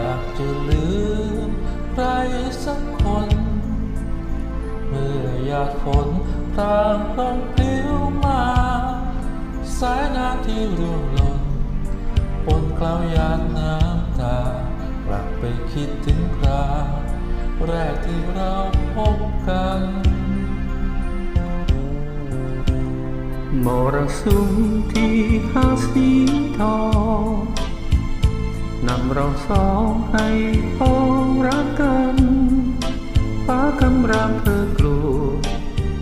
ากจะลืมใครสักคน เมื่อหยาดฝนพรางลงปลิวมา สายนาที่ร่วงหล่นปนกล้าวยาดน้ำตากลับไปคิดถึงคราแรกที่เราพบกันมรสุมที่หาสีทอง นำเราสองให้พ้องรักกันฟ้าคำรามเธอกลัว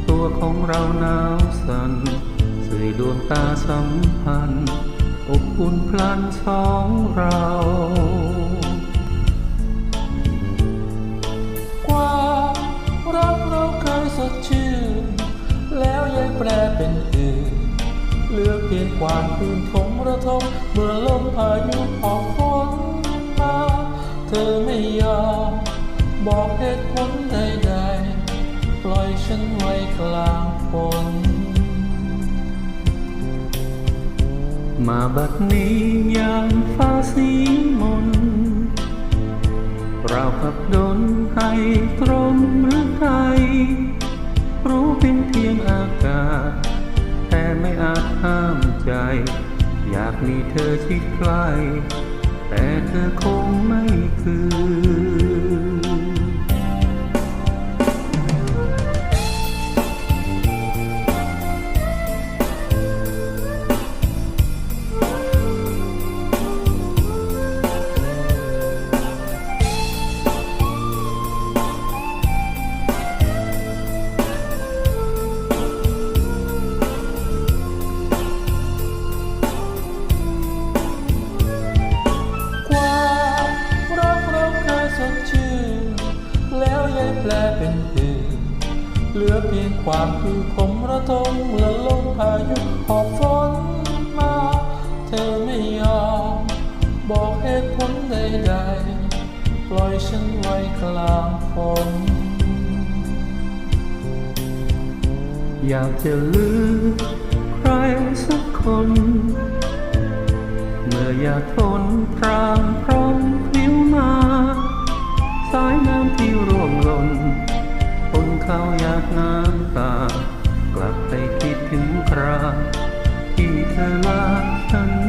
ตัวของเราหนาวสั่นสื่อดวงตาสัมพันธ์อบอุ่นพลันสองเรากว่ารักเราเคยสดชื่น แล้วยังแปลเป็นอื่นเหลือเพียงความคืนทงระทมเมื่อลมพายุออไม่ ยอม บอกเหตุผลใดๆ ปล่อยฉันไว้กลางฝนมาบัดนี้ยามฟ้าสีมนเราขับดนให้ตรงหรือไทยรู้เป็นเพียงอากาศ แต่ไม่อาจห้ามใจ อยากมีเธอชิดใกล้แต่เธอคง เหลือเพียงความคือคมระทมเมื่อลมพายุหอบฝนมา เธอไม่ยอม บอกเหตุผลใดๆ ปล่อยฉันไว้กลางฝนอยากจะลืมใครสักคน เมื่ออยากทนพรางพร้อมพลิ้วมา สายน้ำที่ร่วงหล่น ที่เ